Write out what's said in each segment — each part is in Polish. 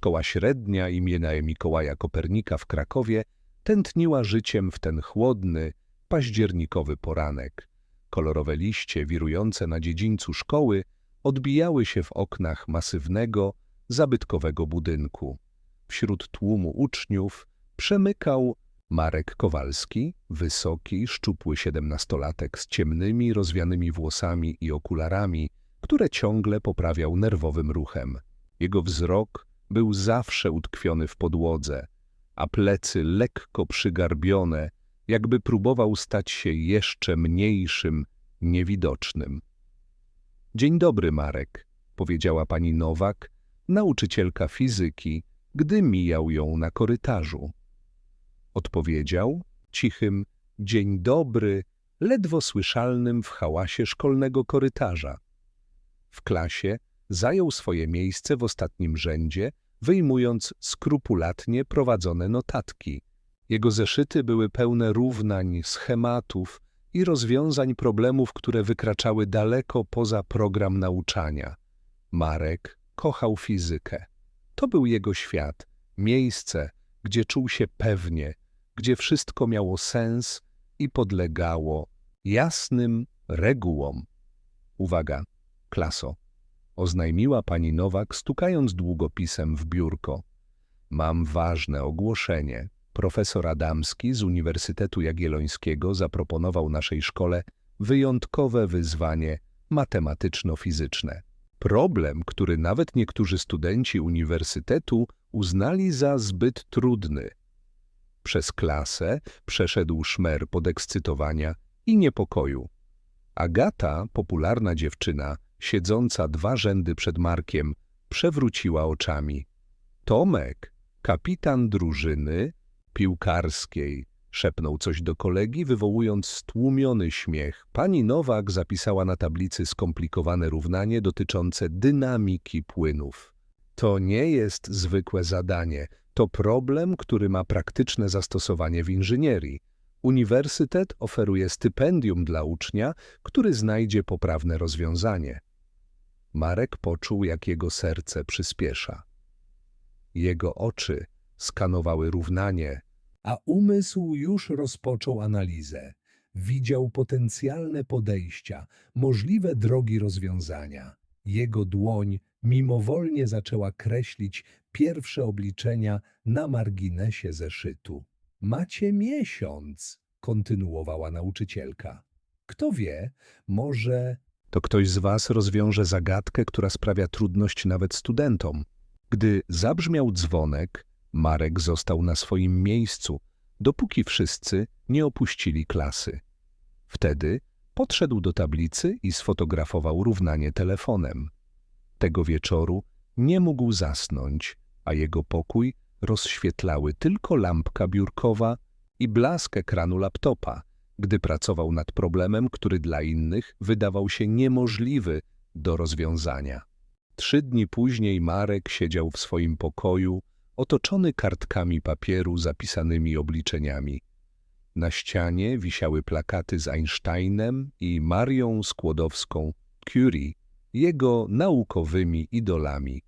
Szkoła średnia imienia Mikołaja Kopernika w Krakowie tętniła życiem w ten chłodny, październikowy poranek. Kolorowe liście wirujące na dziedzińcu szkoły odbijały się w oknach masywnego, zabytkowego budynku. Wśród tłumu uczniów przemykał Marek Kowalski, wysoki, szczupły siedemnastolatek z ciemnymi, rozwianymi włosami i okularami, które ciągle poprawiał nerwowym ruchem. Jego wzrok był zawsze utkwiony w podłodze, a plecy lekko przygarbione, jakby próbował stać się jeszcze mniejszym, niewidocznym. Dzień dobry, Marek, powiedziała pani Nowak, nauczycielka fizyki, gdy mijał ją na korytarzu. Odpowiedział cichym dzień dobry, ledwo słyszalnym w hałasie szkolnego korytarza. W klasie zajął swoje miejsce w ostatnim rzędzie, wyjmując skrupulatnie prowadzone notatki. Jego zeszyty były pełne równań, schematów i rozwiązań problemów, które wykraczały daleko poza program nauczania. Marek kochał fizykę. To był jego świat, miejsce, gdzie czuł się pewnie, gdzie wszystko miało sens i podlegało jasnym regułom. Uwaga, klaso, oznajmiła pani Nowak, stukając długopisem w biurko. Mam ważne ogłoszenie. Profesor Adamski z Uniwersytetu Jagiellońskiego zaproponował naszej szkole wyjątkowe wyzwanie matematyczno-fizyczne. Problem, który nawet niektórzy studenci uniwersytetu uznali za zbyt trudny. Przez klasę przeszedł szmer podekscytowania i niepokoju. Agata, popularna dziewczyna, siedząca dwa rzędy przed Markiem, przewróciła oczami. Tomek, kapitan drużyny piłkarskiej, szepnął coś do kolegi, wywołując stłumiony śmiech. Pani Nowak zapisała na tablicy skomplikowane równanie dotyczące dynamiki płynów. To nie jest zwykłe zadanie, to problem, który ma praktyczne zastosowanie w inżynierii. Uniwersytet oferuje stypendium dla ucznia, który znajdzie poprawne rozwiązanie. Marek poczuł, jak jego serce przyspiesza. Jego oczy skanowały równanie, a umysł już rozpoczął analizę. Widział potencjalne podejścia, możliwe drogi rozwiązania. Jego dłoń mimowolnie zaczęła kreślić pierwsze obliczenia na marginesie zeszytu. Macie miesiąc, kontynuowała nauczycielka. Kto wie, może to ktoś z was rozwiąże zagadkę, która sprawia trudność nawet studentom. Gdy zabrzmiał dzwonek, Marek został na swoim miejscu, dopóki wszyscy nie opuścili klasy. Wtedy podszedł do tablicy i sfotografował równanie telefonem. Tego wieczoru nie mógł zasnąć, a jego pokój rozświetlały tylko lampka biurkowa i blask ekranu laptopa, gdy pracował nad problemem, który dla innych wydawał się niemożliwy do rozwiązania. Trzy dni później Marek siedział w swoim pokoju, otoczony kartkami papieru zapisanymi obliczeniami. Na ścianie wisiały plakaty z Einsteinem i Marią Skłodowską-Curie, jego naukowymi idolami.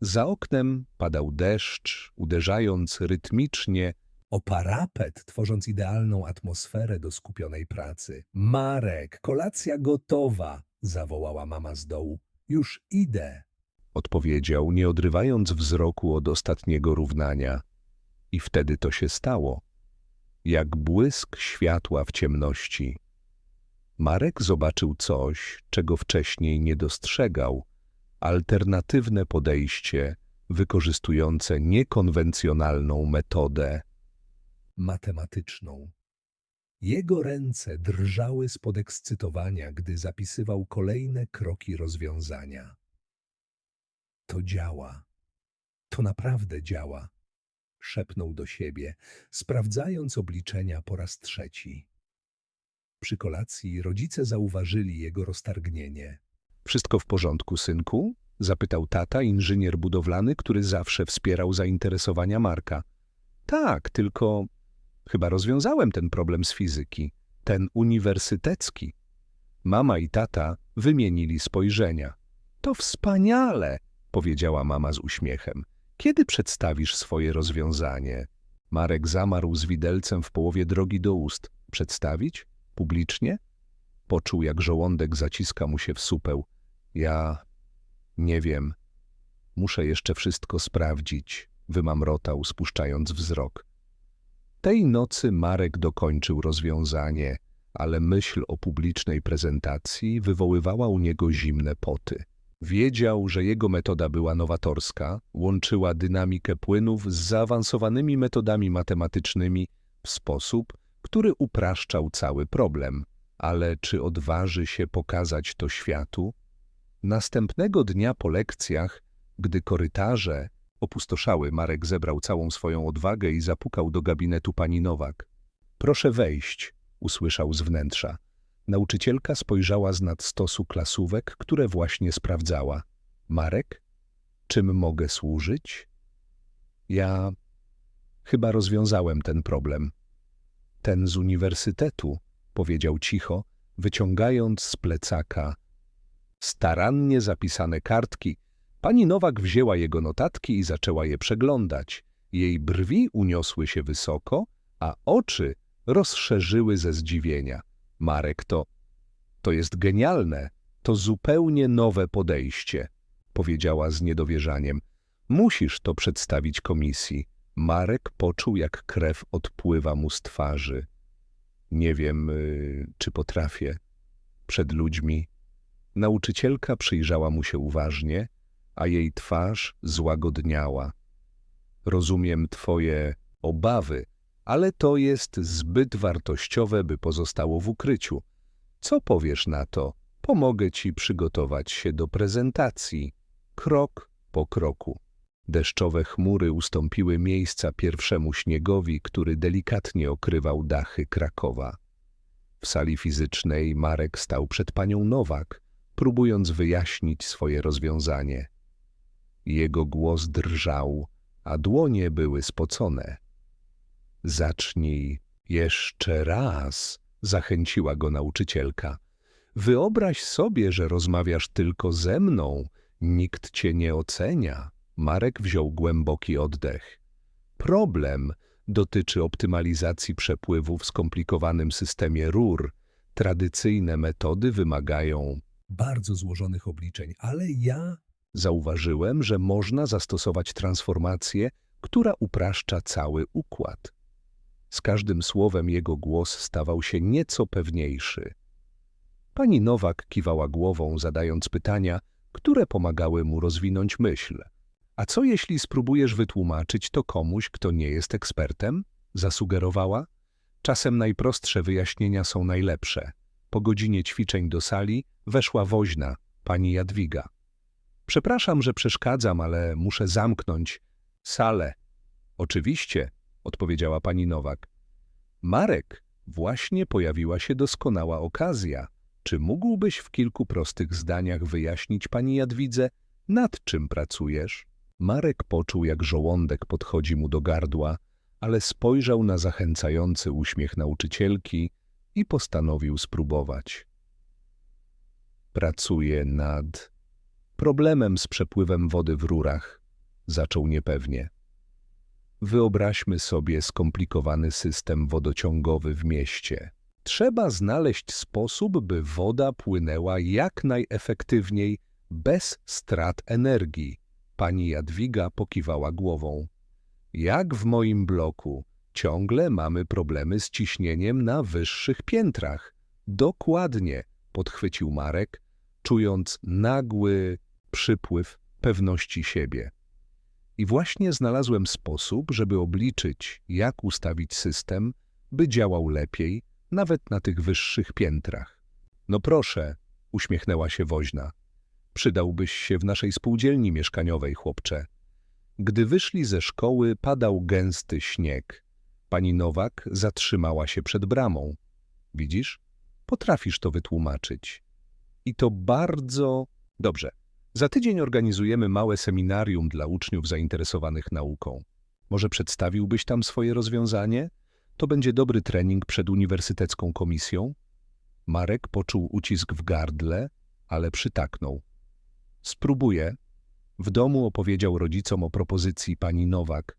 Za oknem padał deszcz, uderzając rytmicznie o parapet, tworząc idealną atmosferę do skupionej pracy. Marek, kolacja gotowa, zawołała mama z dołu. Już idę, odpowiedział, nie odrywając wzroku od ostatniego równania. I wtedy to się stało, jak błysk światła w ciemności. Marek zobaczył coś, czego wcześniej nie dostrzegał, alternatywne podejście wykorzystujące niekonwencjonalną metodę matematyczną. Jego ręce drżały z podekscytowania, gdy zapisywał kolejne kroki rozwiązania. To działa. To naprawdę działa, szepnął do siebie, sprawdzając obliczenia po raz trzeci. Przy kolacji rodzice zauważyli jego roztargnienie. Wszystko w porządku, synku? zapytał tata, inżynier budowlany, który zawsze wspierał zainteresowania Marka. Tak, tylko chyba rozwiązałem ten problem z fizyki, ten uniwersytecki. Mama i tata wymienili spojrzenia. To wspaniale, powiedziała mama z uśmiechem. Kiedy przedstawisz swoje rozwiązanie? Marek zamarł z widelcem w połowie drogi do ust. Przedstawić? Publicznie? Poczuł, jak żołądek zaciska mu się w supeł. Ja nie wiem. Muszę jeszcze wszystko sprawdzić, wymamrotał, spuszczając wzrok. Tej nocy Marek dokończył rozwiązanie, ale myśl o publicznej prezentacji wywoływała u niego zimne poty. Wiedział, że jego metoda była nowatorska, łączyła dynamikę płynów z zaawansowanymi metodami matematycznymi w sposób, który upraszczał cały problem. Ale czy odważy się pokazać to światu? Następnego dnia po lekcjach, gdy korytarze opustoszały, Marek zebrał całą swoją odwagę i zapukał do gabinetu pani Nowak. Proszę wejść, usłyszał z wnętrza. Nauczycielka spojrzała z nad stosu klasówek, które właśnie sprawdzała. Marek? Czym mogę służyć? Ja chyba rozwiązałem ten problem. Ten z uniwersytetu, powiedział cicho, wyciągając z plecaka starannie zapisane kartki. Pani Nowak wzięła jego notatki i zaczęła je przeglądać. Jej brwi uniosły się wysoko, a oczy rozszerzyły ze zdziwienia. Marek to... To jest genialne, to zupełnie nowe podejście, powiedziała z niedowierzaniem. Musisz to przedstawić komisji. Marek poczuł, jak krew odpływa mu z twarzy. Nie wiem, y, czy potrafię. Przed ludźmi. Nauczycielka przyjrzała mu się uważnie, a jej twarz złagodniała. Rozumiem twoje obawy, ale to jest zbyt wartościowe, by pozostało w ukryciu. Co powiesz na to? Pomogę ci przygotować się do prezentacji, krok po kroku. Deszczowe chmury ustąpiły miejsca pierwszemu śniegowi, który delikatnie okrywał dachy Krakowa. W sali fizycznej Marek stał przed panią Nowak, próbując wyjaśnić swoje rozwiązanie. Jego głos drżał, a dłonie były spocone. Zacznij jeszcze raz, zachęciła go nauczycielka. Wyobraź sobie, że rozmawiasz tylko ze mną, nikt cię nie ocenia. Marek wziął głęboki oddech. Problem dotyczy optymalizacji przepływu w skomplikowanym systemie rur. Tradycyjne metody wymagają bardzo złożonych obliczeń, ale ja zauważyłem, że można zastosować transformację, która upraszcza cały układ. Z każdym słowem jego głos stawał się nieco pewniejszy. Pani Nowak kiwała głową, zadając pytania, które pomagały mu rozwinąć myśl. A co jeśli spróbujesz wytłumaczyć to komuś, kto nie jest ekspertem? Zasugerowała. Czasem najprostsze wyjaśnienia są najlepsze. Po godzinie ćwiczeń do sali weszła woźna, pani Jadwiga. Przepraszam, że przeszkadzam, ale muszę zamknąć salę. Oczywiście, odpowiedziała pani Nowak. Marek, właśnie pojawiła się doskonała okazja. Czy mógłbyś w kilku prostych zdaniach wyjaśnić pani Jadwidze, nad czym pracujesz? Marek poczuł, jak żołądek podchodzi mu do gardła, ale spojrzał na zachęcający uśmiech nauczycielki i postanowił spróbować. Pracuję nad problemem z przepływem wody w rurach, zaczął niepewnie. Wyobraźmy sobie skomplikowany system wodociągowy w mieście. Trzeba znaleźć sposób, by woda płynęła jak najefektywniej, bez strat energii. Pani Jadwiga pokiwała głową. Jak w moim bloku, ciągle mamy problemy z ciśnieniem na wyższych piętrach. Dokładnie, podchwycił Marek, czując nagły przypływ pewności siebie. I właśnie znalazłem sposób, żeby obliczyć, jak ustawić system, by działał lepiej, nawet na tych wyższych piętrach. No proszę, uśmiechnęła się woźna. Przydałbyś się w naszej spółdzielni mieszkaniowej, chłopcze. Gdy wyszli ze szkoły, padał gęsty śnieg. Pani Nowak zatrzymała się przed bramą. Widzisz? Potrafisz to wytłumaczyć. I to bardzo dobrze. Za tydzień organizujemy małe seminarium dla uczniów zainteresowanych nauką. Może przedstawiłbyś tam swoje rozwiązanie? To będzie dobry trening przed uniwersytecką komisją. Marek poczuł ucisk w gardle, ale przytaknął. Spróbuję. W domu opowiedział rodzicom o propozycji pani Nowak.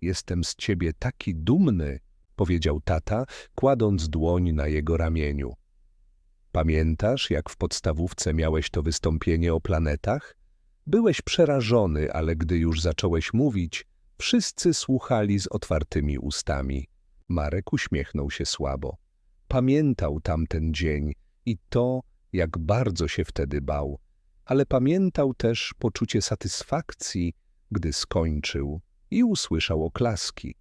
Jestem z ciebie taki dumny, powiedział tata, kładąc dłoń na jego ramieniu. Pamiętasz, jak w podstawówce miałeś to wystąpienie o planetach? Byłeś przerażony, ale gdy już zacząłeś mówić, wszyscy słuchali z otwartymi ustami. Marek uśmiechnął się słabo. Pamiętał tamten dzień i to, jak bardzo się wtedy bał, ale pamiętał też poczucie satysfakcji, gdy skończył i usłyszał oklaski.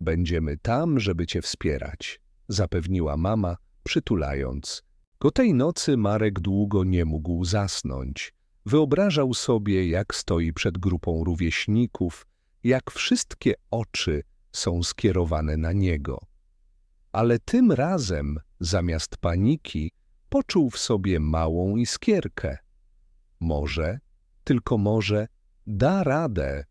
Będziemy tam, żeby cię wspierać, zapewniła mama, przytulając. Go tej nocy Marek długo nie mógł zasnąć. Wyobrażał sobie, jak stoi przed grupą rówieśników, jak wszystkie oczy są skierowane na niego. Ale tym razem, zamiast paniki, poczuł w sobie małą iskierkę. Może, tylko może, da radę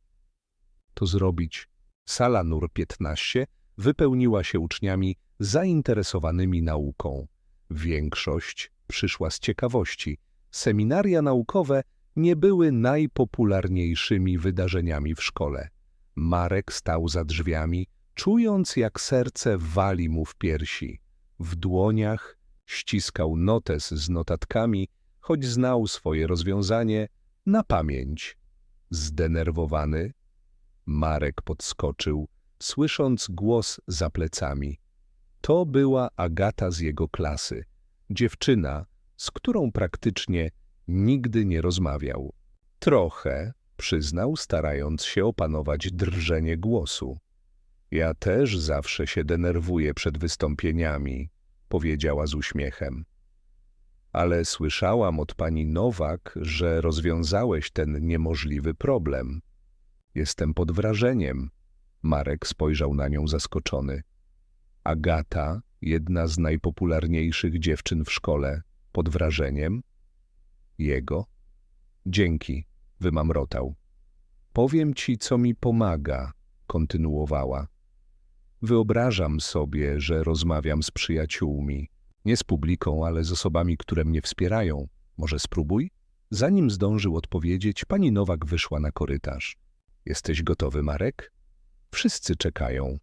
to zrobić. Sala NUR 15 wypełniła się uczniami zainteresowanymi nauką. Większość przyszła z ciekawości. Seminaria naukowe nie były najpopularniejszymi wydarzeniami w szkole. Marek stał za drzwiami, czując jak serce wali mu w piersi. W dłoniach ściskał notes z notatkami, choć znał swoje rozwiązanie na pamięć. Zdenerwowany, Marek podskoczył, słysząc głos za plecami. To była Agata z jego klasy, dziewczyna, z którą praktycznie nigdy nie rozmawiał. Trochę, przyznał, starając się opanować drżenie głosu. Ja też zawsze się denerwuję przed wystąpieniami, powiedziała z uśmiechem. Ale słyszałam od pani Nowak, że rozwiązałeś ten niemożliwy problem. Jestem pod wrażeniem. Marek spojrzał na nią zaskoczony. Agata, jedna z najpopularniejszych dziewczyn w szkole, pod wrażeniem? Jego? Dzięki, wymamrotał. Powiem ci, co mi pomaga, kontynuowała. Wyobrażam sobie, że rozmawiam z przyjaciółmi. Nie z publiką, ale z osobami, które mnie wspierają. Może spróbuj? Zanim zdążył odpowiedzieć, pani Nowak wyszła na korytarz. Jesteś gotowy, Marek? Wszyscy czekają.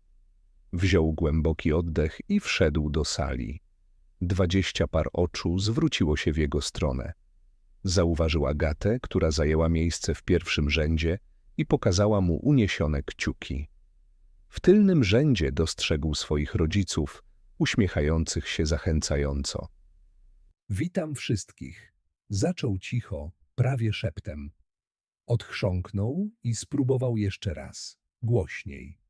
Wziął głęboki oddech i wszedł do sali. Dwadzieścia par oczu zwróciło się w jego stronę. Zauważył Agatę, która zajęła miejsce w pierwszym rzędzie i pokazała mu uniesione kciuki. W tylnym rzędzie dostrzegł swoich rodziców, uśmiechających się zachęcająco. Witam wszystkich. Zaczął cicho, prawie szeptem. Odchrząknął i spróbował jeszcze raz, głośniej.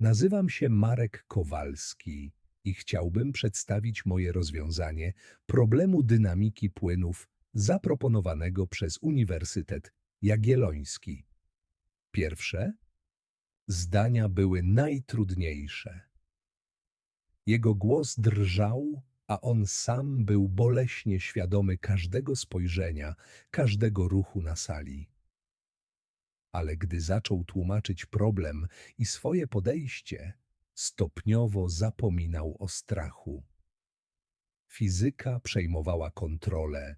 Nazywam się Marek Kowalski i chciałbym przedstawić moje rozwiązanie problemu dynamiki płynów zaproponowanego przez Uniwersytet Jagielloński. Pierwsze zdania były najtrudniejsze. Jego głos drżał, a on sam był boleśnie świadomy każdego spojrzenia, każdego ruchu na sali ale gdy zaczął tłumaczyć problem i swoje podejście, stopniowo zapominał o strachu. Fizyka przejmowała kontrolę.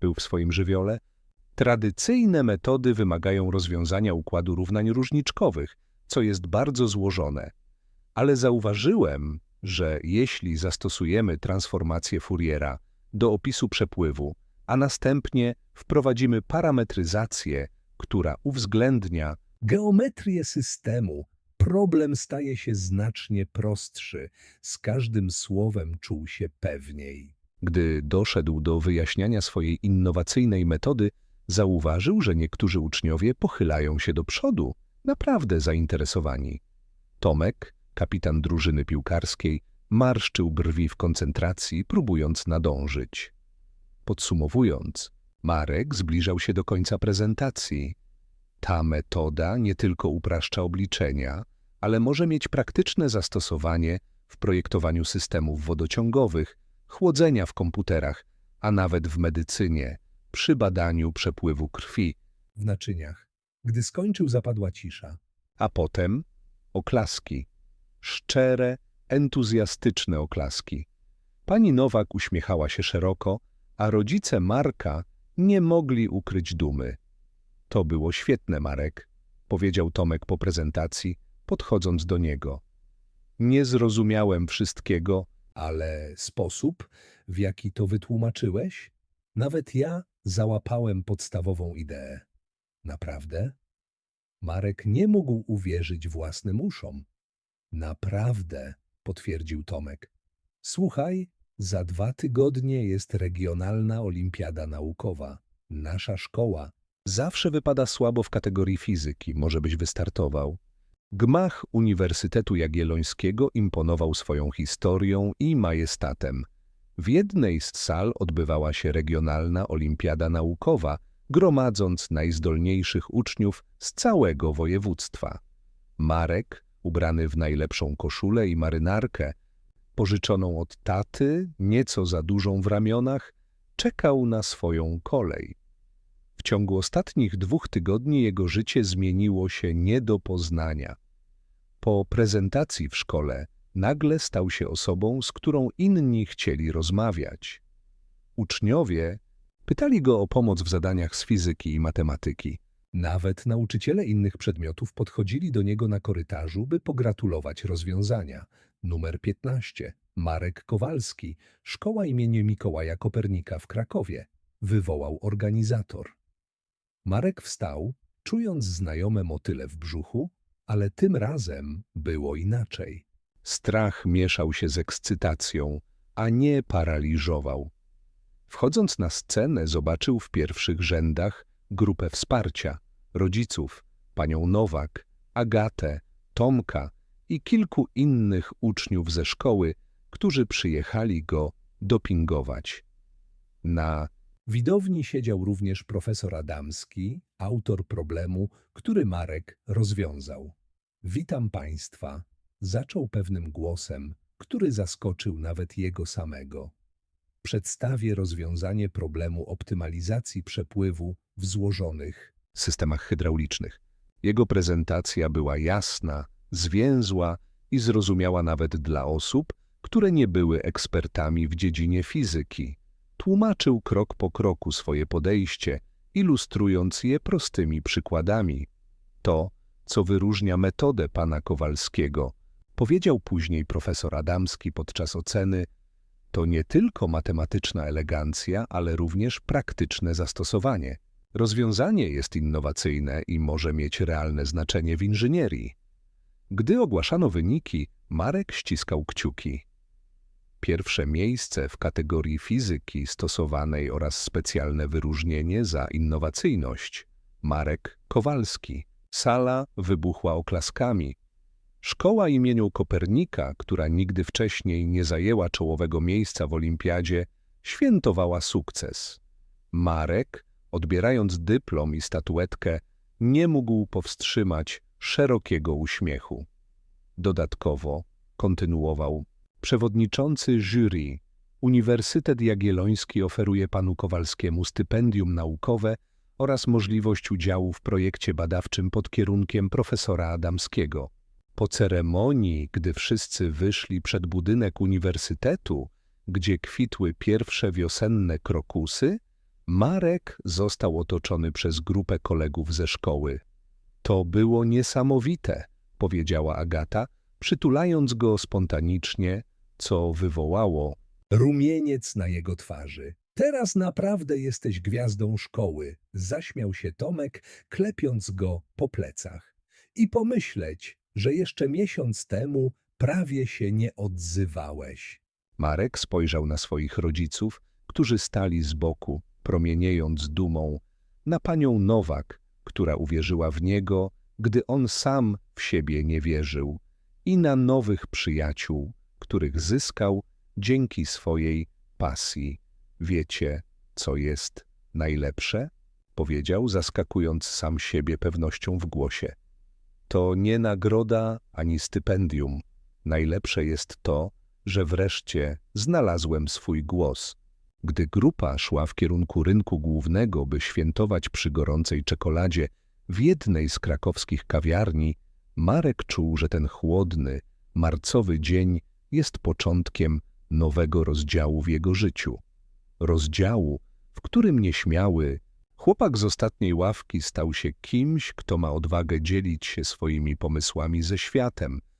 Był w swoim żywiole. Tradycyjne metody wymagają rozwiązania układu równań różniczkowych, co jest bardzo złożone. Ale zauważyłem, że jeśli zastosujemy transformację Fouriera do opisu przepływu, a następnie wprowadzimy parametryzację, która uwzględnia geometrię systemu, problem staje się znacznie prostszy. Z każdym słowem czuł się pewniej. Gdy doszedł do wyjaśniania swojej innowacyjnej metody, zauważył, że niektórzy uczniowie pochylają się do przodu, naprawdę zainteresowani. Tomek, kapitan drużyny piłkarskiej, marszczył brwi w koncentracji, próbując nadążyć. Podsumowując, Marek zbliżał się do końca prezentacji. Ta metoda nie tylko upraszcza obliczenia, ale może mieć praktyczne zastosowanie w projektowaniu systemów wodociągowych, chłodzenia w komputerach, a nawet w medycynie, przy badaniu przepływu krwi w naczyniach. Gdy skończył, zapadła cisza. A potem oklaski. Szczere, entuzjastyczne oklaski. Pani Nowak uśmiechała się szeroko, a rodzice Marka nie mogli ukryć dumy. To było świetne, Marek, powiedział Tomek po prezentacji, podchodząc do niego. Nie zrozumiałem wszystkiego, ale sposób, w jaki to wytłumaczyłeś? Nawet ja załapałem podstawową ideę. Naprawdę? Marek nie mógł uwierzyć własnym uszom. Naprawdę, potwierdził Tomek. Słuchaj, za dwa tygodnie jest regionalna olimpiada naukowa. Nasza szkoła zawsze wypada słabo w kategorii fizyki, może byś wystartował. Gmach Uniwersytetu Jagiellońskiego imponował swoją historią i majestatem. W jednej z sal odbywała się regionalna olimpiada naukowa, gromadząc najzdolniejszych uczniów z całego województwa. Marek, ubrany w najlepszą koszulę i marynarkę, pożyczoną od taty, nieco za dużą w ramionach, czekał na swoją kolej. W ciągu ostatnich dwóch tygodni jego życie zmieniło się nie do poznania. Po prezentacji w szkole nagle stał się osobą, z którą inni chcieli rozmawiać. Uczniowie pytali go o pomoc w zadaniach z fizyki i matematyki. Nawet nauczyciele innych przedmiotów podchodzili do niego na korytarzu, by pogratulować rozwiązania. Numer 15. Marek Kowalski, Szkoła imienia Mikołaja Kopernika w Krakowie, wywołał organizator. Marek wstał, czując znajome motyle w brzuchu, ale tym razem było inaczej. Strach mieszał się z ekscytacją, a nie paraliżował. Wchodząc na scenę, zobaczył w pierwszych rzędach grupę wsparcia, rodziców, panią Nowak, Agatę, Tomka i kilku innych uczniów ze szkoły, którzy przyjechali go dopingować. Na widowni siedział również profesor Adamski, autor problemu, który Marek rozwiązał. Witam państwa, zaczął pewnym głosem, który zaskoczył nawet jego samego. Przedstawię rozwiązanie problemu optymalizacji przepływu w złożonych systemach hydraulicznych. Jego prezentacja była jasna, zwięzła i zrozumiała nawet dla osób, które nie były ekspertami w dziedzinie fizyki. Tłumaczył krok po kroku swoje podejście, ilustrując je prostymi przykładami. To, co wyróżnia metodę pana Kowalskiego, powiedział później profesor Adamski podczas oceny, to nie tylko matematyczna elegancja, ale również praktyczne zastosowanie. Rozwiązanie jest innowacyjne i może mieć realne znaczenie w inżynierii. Gdy ogłaszano wyniki, Marek ściskał kciuki. Pierwsze miejsce w kategorii fizyki stosowanej oraz specjalne wyróżnienie za innowacyjność. Marek Kowalski. Sala wybuchła oklaskami. Szkoła imieniu Kopernika, która nigdy wcześniej nie zajęła czołowego miejsca w olimpiadzie, świętowała sukces. Marek, odbierając dyplom i statuetkę, nie mógł powstrzymać szerokiego uśmiechu. Dodatkowo, kontynuował, przewodniczący jury, Uniwersytet Jagielloński oferuje panu Kowalskiemu stypendium naukowe oraz możliwość udziału w projekcie badawczym pod kierunkiem profesora Adamskiego. Po ceremonii, gdy wszyscy wyszli przed budynek uniwersytetu, gdzie kwitły pierwsze wiosenne krokusy, Marek został otoczony przez grupę kolegów ze szkoły. To było niesamowite, powiedziała Agata, przytulając go spontanicznie, co wywołało rumieniec na jego twarzy. Teraz naprawdę jesteś gwiazdą szkoły, zaśmiał się Tomek, klepiąc go po plecach. I pomyśleć, że jeszcze miesiąc temu prawie się nie odzywałeś. Marek spojrzał na swoich rodziców, którzy stali z boku, promieniejąc dumą, na panią Nowak, która uwierzyła w niego, gdy on sam w siebie nie wierzył, i na nowych przyjaciół, których zyskał dzięki swojej pasji. Wiecie, co jest najlepsze? Powiedział, zaskakując sam siebie pewnością w głosie. To nie nagroda ani stypendium. Najlepsze jest to, że wreszcie znalazłem swój głos. Gdy grupa szła w kierunku rynku głównego, by świętować przy gorącej czekoladzie w jednej z krakowskich kawiarni, Marek czuł, że ten chłodny, marcowy dzień jest początkiem nowego rozdziału w jego życiu. Rozdziału, w którym nieśmiały, Chłopak z ostatniej ławki stał się kimś, kto ma odwagę dzielić się swoimi pomysłami ze światem –